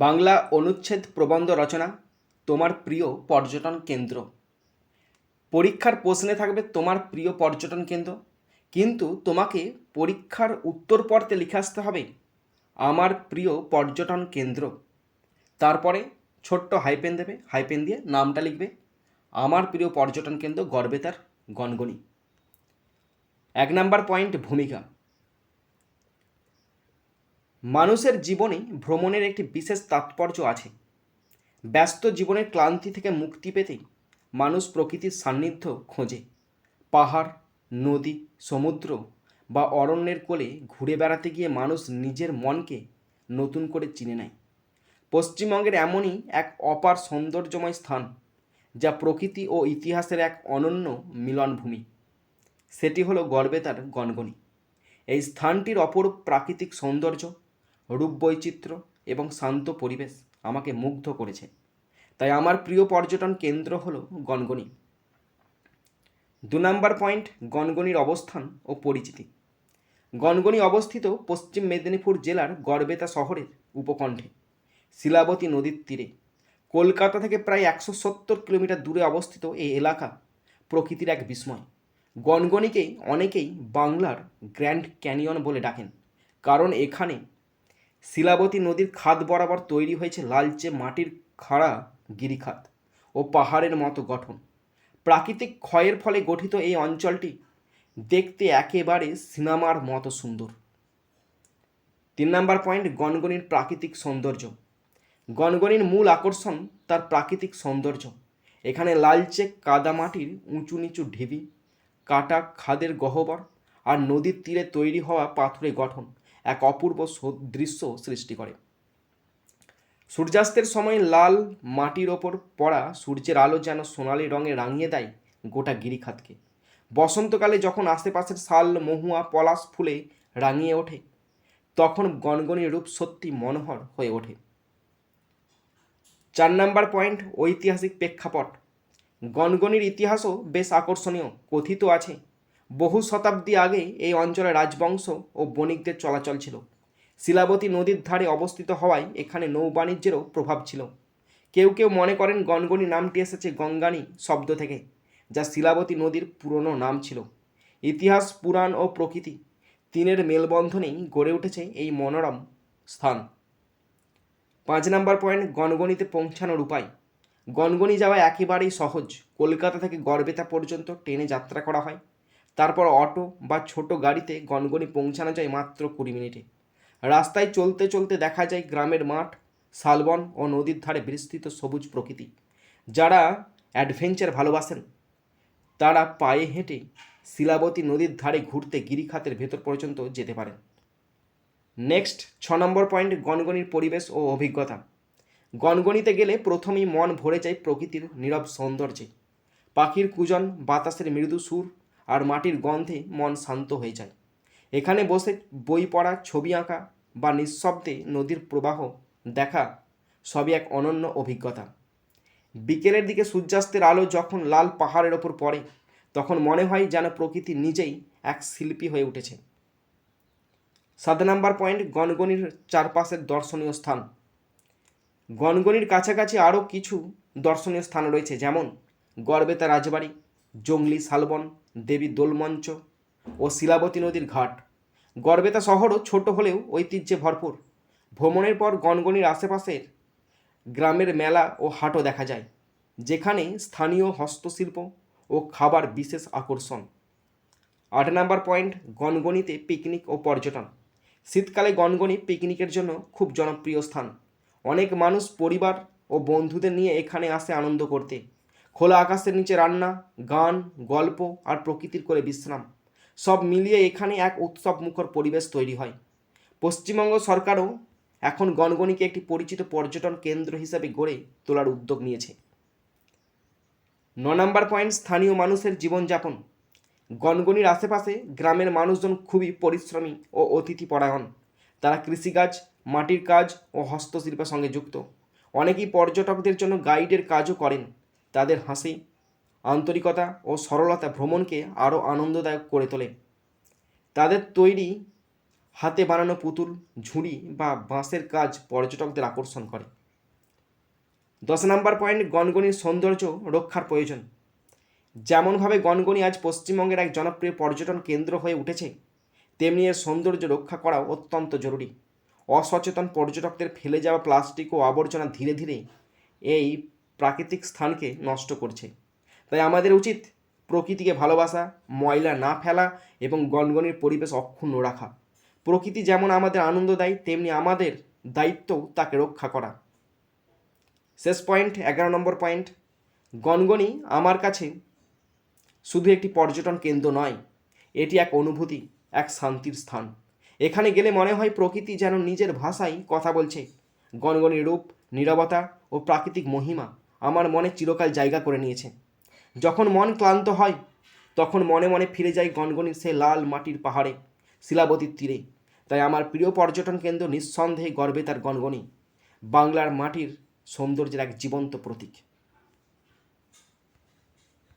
বাংলা অনুচ্ছেদ প্রবন্ধ রচনা, তোমার প্রিয় পর্যটন কেন্দ্র। পরীক্ষার প্রশ্নে থাকবে, তোমার প্রিয় পর্যটন কেন্দ্র। কিন্তু তোমাকে পরীক্ষার উত্তর পড়তে লিখে আসতে হবে, আমার প্রিয় পর্যটন কেন্দ্র। তারপরে ছোট্ট হাইপেন দেবে, হাইপেন দিয়ে নামটা লিখবে, আমার প্রিয় পর্যটন কেন্দ্র গর্বে তার গনগনি। এক নাম্বার পয়েন্ট, ভূমিকা। মানুষের জীবনে ভ্রমণের একটি বিশেষ তাৎপর্য আছে। ব্যস্ত জীবনের ক্লান্তি থেকে মুক্তি পেতে মানুষ প্রকৃতির সান্নিধ্য খোঁজে। পাহাড়, নদী, সমুদ্র বা অরণ্যের কোলে ঘুরে বেড়াতে গিয়ে মানুষ নিজের মনকে নতুন করে চিনে নেয়। পশ্চিমবঙ্গের এমনই এক অপার সৌন্দর্যময় স্থান, যা প্রকৃতি ও ইতিহাসের এক অনন্য মিলনভূমি। সেটি হলো গর্বেতার গনগনি। এই স্থানটির অপরূপ প্রাকৃতিক সৌন্দর্য রূপ বৈচিত্র্য এবং শান্ত পরিবেশ আমাকে মুগ্ধ করেছে। তাই আমার প্রিয় পর্যটন কেন্দ্র হলো গনগনি। দু নম্বর পয়েন্ট, গনগনির অবস্থান ও পরিচিতি। গনগনি অবস্থিত পশ্চিম মেদিনীপুর জেলার গড়বেতা শহরের উপকণ্ঠে। শিলাবতী নদীর তীরে। কলকাতা থেকে প্রায় একশো সত্তর কিলোমিটার দূরে অবস্থিত এই এলাকা প্রকৃতির এক বিস্ময়। গনগনিকেই অনেকেই বাংলার গ্র্যান্ড ক্যানিয়ন বলে ডাকেন। কারণ এখানে শিলাবতী নদীর খাদ বরাবর তৈরি হয়েছে লালচে মাটির খাড়া গিরিখাত ও পাহাড়ের মতো গঠন। প্রাকৃতিক ক্ষয়ের ফলে গঠিত এই অঞ্চলটি দেখতে একেবারে সিনেমার মতো সুন্দর। তিন নম্বর পয়েন্ট গনগনির প্রাকৃতিক সৌন্দর্য। গনগনির মূল আকর্ষণ তার প্রাকৃতিক সৌন্দর্য। এখানে লালচে কাদামাটির উঁচু নিচু ঢিবি, কাটা খাদের গহ্বর আর নদীর তীরে তৈরি হওয়া পাথুরে গঠন। এক অপূর্ব দৃশ্য সৃষ্টি করে। সূর্যাস্তের সময় লাল মাটির ওপর পড়া সূর্যের আলো যেন সোনালি রঙে রাঙিয়ে দেয় গোটা গিরিখাতকে। বসন্তকালে যখন আশেপাশের শাল, মহুয়া, পলাশ ফুলে রাঙিয়ে ওঠে, তখন গনগনি রূপ সত্যি মনোহর হয়ে ওঠে। চার নাম্বার পয়েন্ট, ঐতিহাসিক প্রেক্ষাপট। গনগনির ইতিহাসও বেশ আকর্ষণীয়, কথিত আছে। বহু শতাব্দী আগে এই অঞ্চলে রাজবংশ ও বণিকদের চলাচল ছিল। শিলাবতী নদীর ধারে অবস্থিত হওয়ায় এখানে নৌবাণিজ্যেরও প্রভাব ছিল। কেউ কেউ মনে করেন গনগনি নামটি এসেছে গঙ্গানি শব্দ থেকে, যা শিলাবতী নদীর পুরনো নাম ছিল। ইতিহাস, পুরাণ ও প্রকৃতি তিনের মেলবন্ধনেই গড়ে উঠেছে এই মনোরম স্থান। পাঁচ নাম্বার পয়েন্ট গনগনিতে পৌঁছানোর উপায়। গনগনি যাওয়া একেবারেই সহজ। কলকাতা থেকে গড়বেতা পর্যন্ত ট্রেনে যাত্রা করা হয়। তারপর অটো বা ছোট গাড়িতে গনগনি পৌঁছানো যায় মাত্র কুড়ি মিনিটে। রাস্তায় চলতে চলতে দেখা যায় গ্রামের মাঠ, শালবন ও নদীর ধারে বিস্তৃত সবুজ প্রকৃতি। যারা অ্যাডভেঞ্চার ভালোবাসেন, তারা পায়ে হেঁটে শিলাবতী নদীর ধারে ঘুরতে গিরিখাতের ভেতর পর্যন্ত যেতে পারেন। নেক্সট, ছ নম্বর পয়েন্ট, গনগনির পরিবেশ ও অভিজ্ঞতা। গনগনিতে গেলে প্রথমেই মন ভরে যায় প্রকৃতির নীরব সৌন্দর্যে। পাখির কুজন, বাতাসের মৃদু সুর আর মাটির গন্ধে মন শান্ত হয়ে যায়। এখানে বসে বই পড়া, ছবি আঁকা বা নিঃশব্দে নদীর প্রবাহ দেখা সবই এক অনন্য অভিজ্ঞতা। বিকেলের দিকে সূর্যাস্তের আলো যখন লাল পাহাড়ের ওপর পড়ে, তখন মনে হয় যেন প্রকৃতি নিজেই এক শিল্পী হয়ে উঠেছে। সাত নাম্বার পয়েন্ট গনগনির চারপাশের দর্শনীয় স্থান। গনগনির কাছাকাছি আরও কিছু দর্শনীয় স্থান রয়েছে, যেমন গড়বেতা রাজবাড়ি, জঙ্গলি শালবন দেবী দোলমঞ্চ ও শিলাবতী নদীর ঘাট। গড়বেতা শহরও ছোট হলেও ঐতিহ্যে ভরপুর। ভ্রমণের পর গনগনির আশেপাশের গ্রামের মেলা ও হাটও দেখা যায়, যেখানে স্থানীয় হস্তশিল্প ও খাবার বিশেষ আকর্ষণ। আট নাম্বার পয়েন্ট গনগনিতে পিকনিক ও পর্যটন। শীতকালে গনগনি পিকনিকের জন্য খুব জনপ্রিয় স্থান। অনেক মানুষ পরিবার ও বন্ধুদের নিয়ে এখানে আসে আনন্দ করতে। খোলা আকাশের নিচে রান্না, গান, গল্প আর প্রকৃতির করে বিশ্রাম, সব মিলিয়ে এখানে এক উৎসব মুখর পরিবেশ তৈরি হয়। পশ্চিমবঙ্গ সরকারও এখন গনগনিকে একটি পরিচিত পর্যটন কেন্দ্র হিসাবে গড়ে তোলার উদ্যোগ নিয়েছে। ন নম্বর পয়েন্ট, স্থানীয় মানুষের জীবনযাপন। গনগনির আশেপাশে গ্রামের মানুষজন খুবই পরিশ্রমী ও অতিথিপরায়ণ। তারা কৃষিকাজ, মাটির কাজ ও হস্তশিল্পের সঙ্গে যুক্ত। অনেকেই পর্যটকদের জন্য গাইডের কাজও করেন। তাদের হাসি, আন্তরিকতা ও সরলতা ভ্রমণকে আরও আনন্দদায়ক করে তোলে। তাদের তৈরি হাতে বানানো পুতুল, ঝুড়ি বা বাঁশের কাজ পর্যটকদের আকর্ষণ করে। দশ নম্বর পয়েন্ট গনগনির সৌন্দর্য রক্ষার প্রয়োজন। যেমনভাবে গনগনি আজ পশ্চিমবঙ্গের এক জনপ্রিয় পর্যটন কেন্দ্র হয়ে উঠেছে, তেমনি এর সৌন্দর্য রক্ষা করাও অত্যন্ত জরুরি। অসচেতন পর্যটকদের ফেলে যাওয়া প্লাস্টিক ও আবর্জনা ধীরে ধীরে এই প্রাকৃতিক স্থানকে নষ্ট করছে। তাই আমাদের উচিত প্রকৃতিকে ভালোবাসা, ময়লা না ফেলা এবং গনগনির পরিবেশ অক্ষুণ্ণ রাখা। প্রকৃতি যেমন আমাদের আনন্দ দেয় তেমনি আমাদের দায়িত্বও তাকে রক্ষা করা। শেষ পয়েন্ট, এগারো নম্বর পয়েন্ট গনগনি আমার কাছে শুধু একটি পর্যটন কেন্দ্র নয়, এটি এক অনুভূতি, এক শান্তির স্থান। এখানে গেলে মনে হয় প্রকৃতি যেন নিজের ভাষায় কথা বলছে। গনগনির রূপ, নীরবতা ও প্রাকৃতিক মহিমা আমার মনে চিরকাল জায়গা করে নিয়েছে। যখন মন ক্লান্ত হয়, তখন মনে মনে ফিরে যাই গনগনি সে লাল মাটির পাহাড়ে, শিলাবতীর তীরে। তাই আমার প্রিয় পর্যটন কেন্দ্র নিঃসন্দেহে গর্বে তার গনগনি, বাংলার মাটির সৌন্দর্যের এক জীবন্ত প্রতীক।